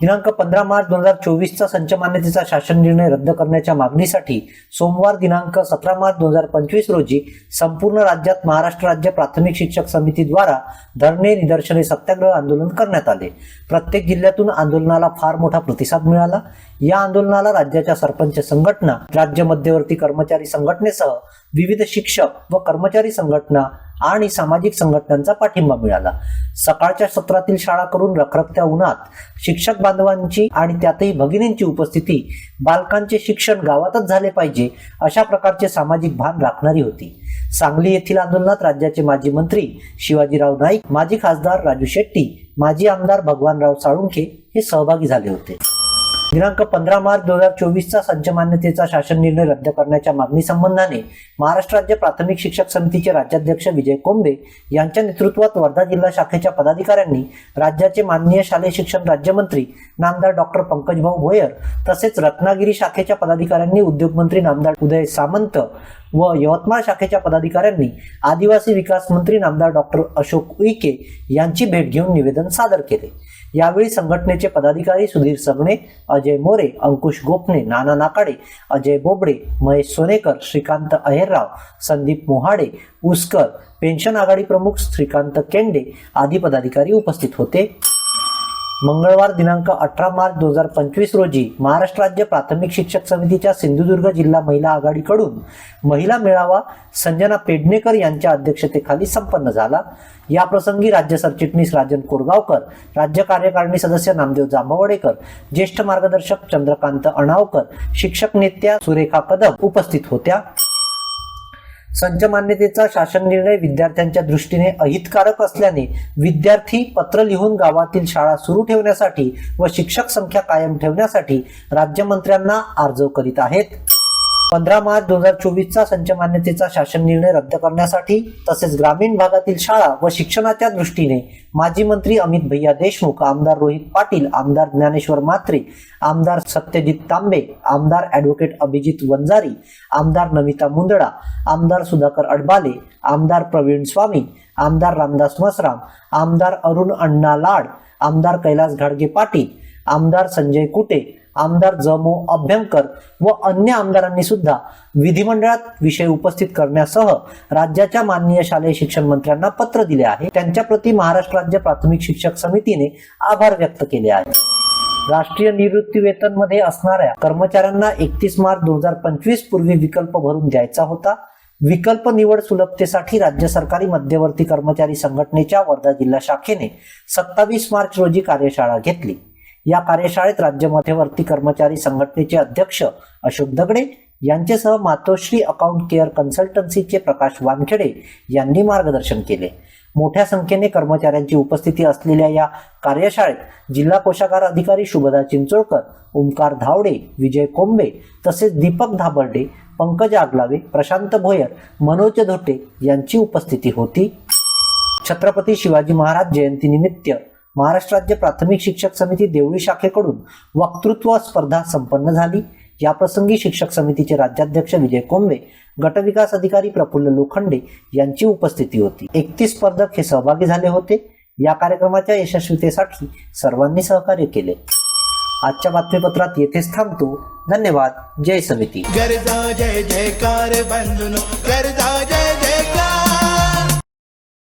दिनांक पंधरा मार्च दोन हजार चोवीसचा संच मान्यतेचा शासन निर्णय रद्द करण्याच्या मागणीसाठी सोमवार दिनांक सतरा मार्च दोन हजार पंचवीस रोजी संपूर्ण राज्यात महाराष्ट्र राज्य प्राथमिक शिक्षक समितीद्वारा धरणे निदर्शने सत्याग्रह आंदोलन करण्यात आले. प्रत्येक जिल्ह्यातून आंदोलनाला फार मोठा प्रतिसाद मिळाला. या आंदोलनाला राज्याच्या सरपंच संघटना राज्य मध्यवर्ती कर्मचारी संघटनेसह विविध शिक्षक व कर्मचारी संघटना आणि सामाजिक संघटनांचा पाठिंबा मिळाला. सकाळच्या सत्रातील शाळा करून रखरखत्या उन्हात शिक्षक बांधवांची आणि त्यातही भगिनींची उपस्थिती बालकांचे शिक्षण गावातच झाले पाहिजे अशा प्रकारचे सामाजिक भान राखणारी होती. सांगली येथील आंदोलनात राज्याचे माजी मंत्री शिवाजीराव नाईक माजी खासदार राजू शेट्टी माजी आमदार भगवानराव साळुंखे हे सहभागी झाले होते. दिनांक पंधरा मार्च दोन हजार चोवीसचा संच मान्यतेचा शासन निर्णय रद्द करण्याच्या मागणी संबंधाने महाराष्ट्र राज्य प्राथमिक शिक्षक समितीचे राज्याध्यक्ष विजय कोंबे यांच्या नेतृत्वात वर्धा जिल्हा शाखेच्या पदाधिकाऱ्यांनी राज्याचे माननीय शालेय शिक्षण राज्यमंत्री नामदार डॉक्टर पंकजभाऊ भोयर तसेच रत्नागिरी शाखेच्या पदाधिकाऱ्यांनी उद्योगमंत्री नामदार उदय सामंत व यवतमाळ शाखेच्या पदाधिकाऱ्यांनी आदिवासी विकास मंत्री नामदार डॉक्टर अशोक उईके यांची भेट घेऊन निवेदन सादर केले. यावेळी संघटनेचे पदाधिकारी सुधीर सगणे अजय मोरे अंकुश गोपने नाना नाकाडे अजय बोबडे महेश सोनेकर श्रीकांत अहेरराव संदीप मोहाडे उसकर पेन्शन आघाडी प्रमुख श्रीकांत केंडे आदी पदाधिकारी उपस्थित होते. मंगळवार दिनांक अठरा मार्च दोन हजार पंचवीस रोजी महाराष्ट्र राज्य प्राथमिक शिक्षक समितीच्या सिंधुदुर्ग जिल्हा महिला आघाडीकडून महिला मेळावा संजना पेडणेकर यांच्या अध्यक्षतेखाली संपन्न झाला. या प्रसंगी राज्य सरचिटणीस राजन कोरगावकर राज्य कार्यकारिणी सदस्य नामदेव जांभवडेकर ज्येष्ठ मार्गदर्शक चंद्रकांत अणावकर शिक्षक नेत्या सुरेखा कदम उपस्थित होत्या. संच मान्यतेचा शासन निर्णय विद्यार्थ्यांच्या दृष्टीने अहितकारक असल्याने विद्यार्थी पत्र लिहून गावातील शाळा सुरू ठेवण्यासाठी व शिक्षक संख्या कायम ठेवण्यासाठी राज्यमंत्र्यांना अर्ज करीत आहेत. पंधरा मार्च दोन हजार चोवीसचा संच मान्यतेचा शासन निर्णय रद्द करण्यासाठी तसेच ग्रामीण भागातील शाळा व शिक्षणाच्या दृष्टीने माजी मंत्री अमित भैया देशमुख आमदार रोहित पाटील आमदार ज्ञानेश्वर म्हात्रे आमदार सत्यजित तांबे आमदार ॲडव्होकेट अभिजित वंजारी आमदार नमिता मुंदडा आमदार सुधाकर अडबाले आमदार प्रवीण स्वामी आमदार रामदास मसराम आमदार अरुण अण्णा लाड आमदार कैलास घाडगे पाटील आमदार संजय कुटे आमदार जमो अभ्यंकर व अन्य आमदारांनी सुद्धा विधिमंडळात विषय उपस्थित करण्यासह राज्याच्या माननीय शालेय शिक्षण मंत्र्यांना पत्र दिले आहे. त्यांच्याप्रती महाराष्ट्र राज्य प्राथमिक शिक्षक समितीने आभार व्यक्त केले आहे. राष्ट्रीय निवृत्ती वेतनमध्ये असणाऱ्या कर्मचाऱ्यांना एकतीस मार्च दोन हजार पंचवीस पूर्वी विकल्प भरून द्यायचा होता. विकल्प निवड सुलभतेसाठी राज्य सरकारी मध्यवर्ती कर्मचारी संघटनेच्या वर्धा जिल्हा शाखेने सत्तावीस मार्च रोजी कार्यशाळा घेतली. या कार्यशाळेत राज्य मध्यवर्ती कर्मचारी संघटनेचे अध्यक्ष अशोक दगडे यांच्यासह मातोश्री अकाउंट केअर कन्सल्टन्सीचे प्रकाश वानखेडे यांनी मार्गदर्शन केले. मोठ्या संख्येने कर्मचाऱ्यांची उपस्थिती असलेल्या या कार्यशाळेत जिल्हा कोषागार अधिकारी शुभदा चिंचोळकर ओंकार धावडे विजय कोंबे तसेच दीपक धाबर्डे पंकज आगलावे प्रशांत भोयर मनोज धोटे यांची उपस्थिती होती. छत्रपती शिवाजी महाराज जयंतीनिमित्त महाराष्ट्र राज्य प्राथमिक शिक्षक समिती देवळी शाखेकडून वक्तृत्व स्पर्धा संपन्न झाली. या प्रसंगी शिक्षक समितीचे राज्याध्यक्ष विजय कोंबे गटविकास अधिकारी प्रफुल्ल लोखंडे यांची उपस्थिती होती. एकतीस स्पर्धक हे सहभागी झाले होते. या कार्यक्रमाच्या यशस्वीतेसाठी सर्वांनी सहकार्य केले. आजच्या बातमीपत्रात येथेच थांबतो. धन्यवाद. जय समिती. गरजा जय जयकार बंधुनो. गरजा जय जय